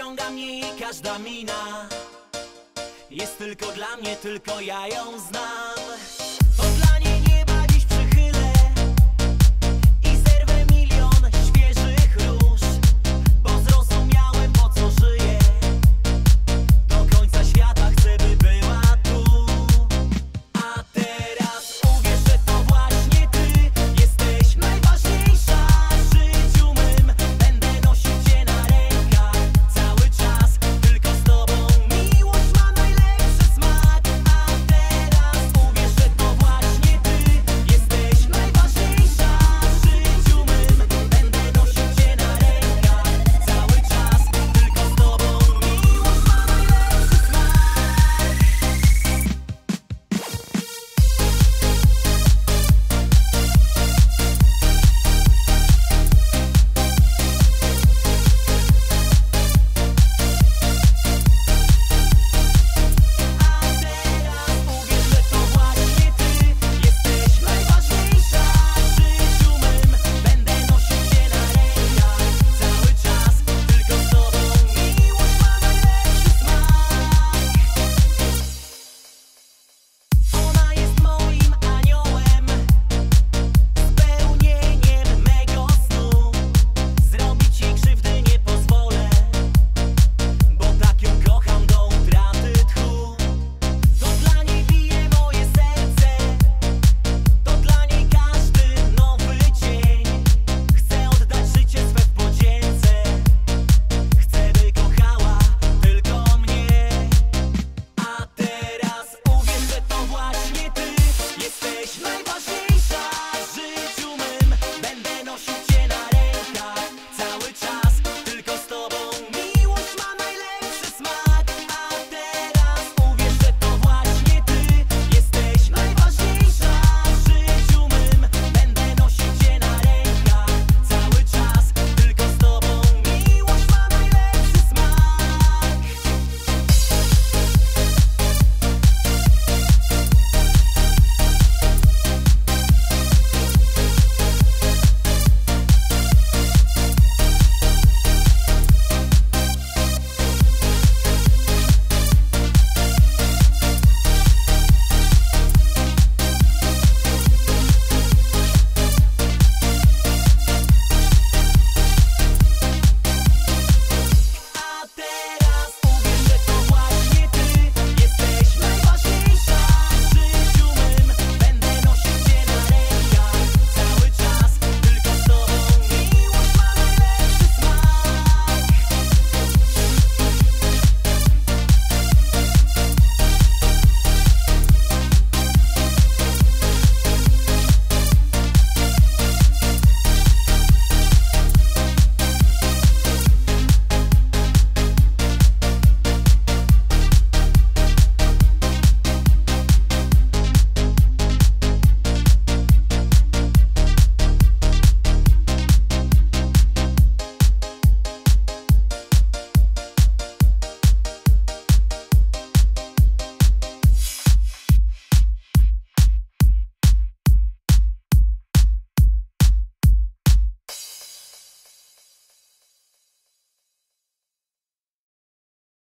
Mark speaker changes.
Speaker 1: Wciąga mnie jej każda mina. Jest tylko dla mnie, tylko ja ją znam.